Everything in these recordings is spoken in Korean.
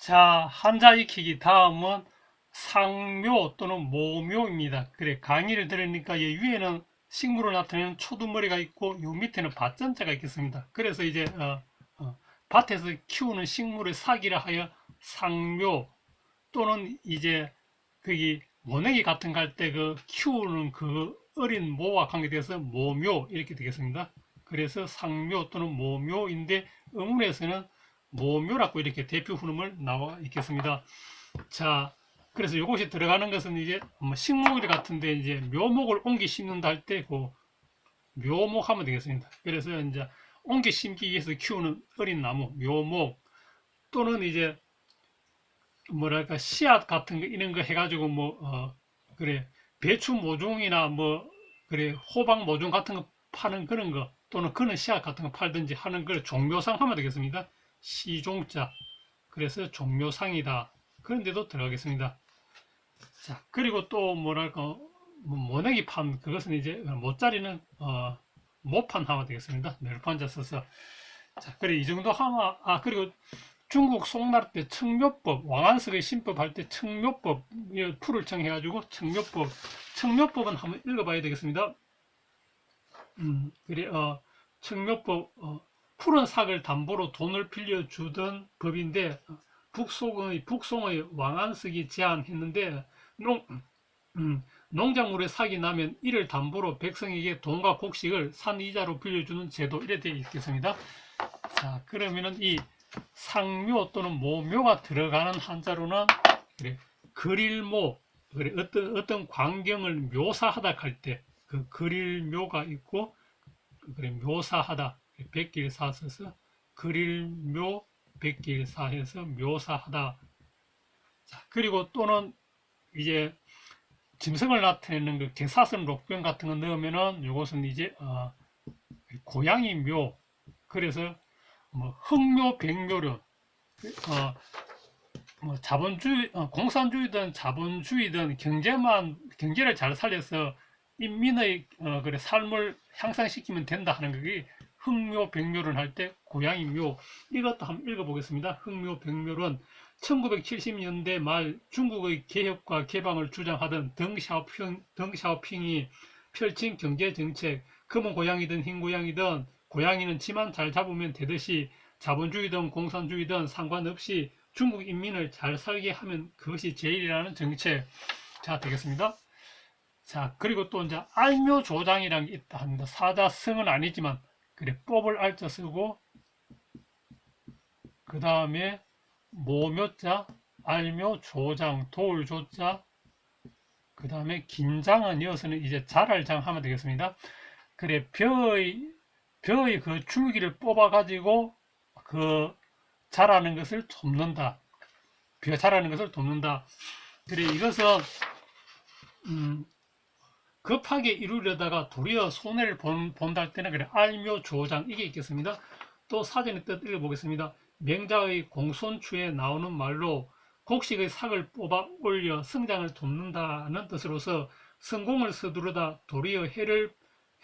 자, 한자 익히기 다음은 상묘 또는 모묘입니다. 그래, 강의를 들으니까 이 위에는 식물을 나타내는 초두머리가 있고 요 밑에는 밭전자가 있겠습니다. 그래서 이제 어, 어, 밭에서 키우는 식물의 사기라 하여 상묘 또는 이제 거기 모내기 같은 거할때그 키우는 그 어린 모와 관계돼서 모묘 이렇게 되겠습니다. 그래서 상묘 또는 모묘인데 의문에서는 모묘라고 이렇게 대표 흐름을 나와 있겠습니다. 자, 그래서 이것이 들어가는 것은 이제 뭐 식물 같은데 이제 묘목을 옮기 심는다 할 때 그 묘목 하면 되겠습니다. 그래서 이제 옮기 심기 위해서 키우는 어린 나무, 묘목 또는 이제 뭐랄까 씨앗 같은 거 이런 거 해가지고 뭐 어, 그래 배추 모종이나 뭐 그래 호박 모종 같은 거 파는 그런 거 또는 그런 씨앗 같은 거 팔든지 하는 걸 종묘상 하면 되겠습니다. 시종자 그래서 종묘상이다 그런 데도 들어가겠습니다. 자 그리고 또 뭐랄까 뭐 모내기 판 그것은 이제 모짜리는 어, 모판 하면 되겠습니다. 멸판자 써서 자 그래 이 정도 하면 아 그리고 중국 송나라 때 청묘법 왕안석의 신법 할 때 청묘법 이 풀을 청해 가지고 청묘법 청묘법은 한번 읽어봐야 되겠습니다. 음 그래 어 청묘법 어, 푸른 삭을 담보로 돈을 빌려주던 법인데 어, 북송의 북송의 왕안석이 제안했는데 농 음, 농작물의 삭이 나면 이를 담보로 백성에게 돈과 곡식을 산 이자로 빌려주는 제도 이래 되어 있겠습니다. 자 그러면은 이 상묘 또는 모묘가 들어가는 한자로는 그래, 그릴모 그래, 어떤 어떤 광경을 묘사하다 할 때 그 그릴묘가 있고 그래 묘사하다 백길사 써서 그릴묘 백길사해서 묘사하다. 자 그리고 또는 이제 짐승을 나타내는 그 개사선 록변 같은 거 넣으면은 이것은 이제 어, 고양이 묘. 그래서 뭐 흑묘 백묘론 어, 뭐 자본주의 어, 공산주의든 자본주의든 경제만 경제를 잘 살려서 인민의 어, 그래 삶을 향상시키면 된다 하는 것이 흑묘 백묘론 할 때 고양이 묘 이것도 한번 읽어보겠습니다. 흑묘 백묘론 1970년대 말 중국의 개혁과 개방을 주장하던 덩샤오핑, 덩샤오핑이 펼친 경제정책 검은 고양이든 흰 고양이든 고양이는 지만 잘 잡으면 되듯이 자본주의든 공산주의든 상관없이 중국 인민을 잘 살게 하면 그것이 제일이라는 정책 자 되겠습니다. 자 그리고 또 이제 알묘 조장이라는 게 있다 합니다. 사자성은 아니지만 그래 뽑을 알자 쓰고 그 다음에 모묘자 알묘 조장 돌조자 그 다음에 긴장은 이어서는 이제 자랄장 하면 되겠습니다. 그래 벼의 벼의 그 줄기를 뽑아 가지고 그 자라는 것을 돕는다. 벼 자라는 것을 돕는다. 그래 이것은 음, 급하게 이루려다가 도리어 손해를 본, 본다 할 때는 그래 알묘 조장 이게 있겠습니다. 또 사전의 뜻 읽어보겠습니다. 맹자의 공손추에 나오는 말로 곡식의 삭을 뽑아 올려 성장을 돕는다는 뜻으로서 성공을 서두르다 도리어 해를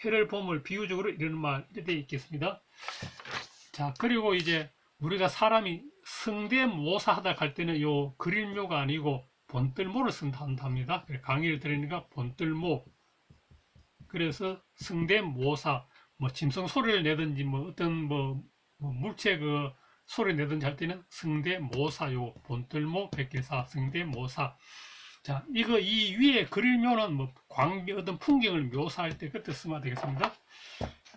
해를 봄을 비유적으로 이르는 말 이렇게 있겠습니다. 자 그리고 이제 우리가 사람이 성대모사하다 할 때는 요 그릴묘가 아니고 본뜰모를 쓴다 합니다. 강의를 들으니까 본뜰모 그래서 성대모사 뭐 짐승 소리를 내든지 뭐 어떤 뭐, 뭐 물체 그 소리 내든지 할 때는 성대모사요. 본뜰모 백길사 성대모사. 자 이거 이 위에 그릴묘는 뭐 광경 어떤 풍경을 묘사할 때 그때 쓰면 되겠습니다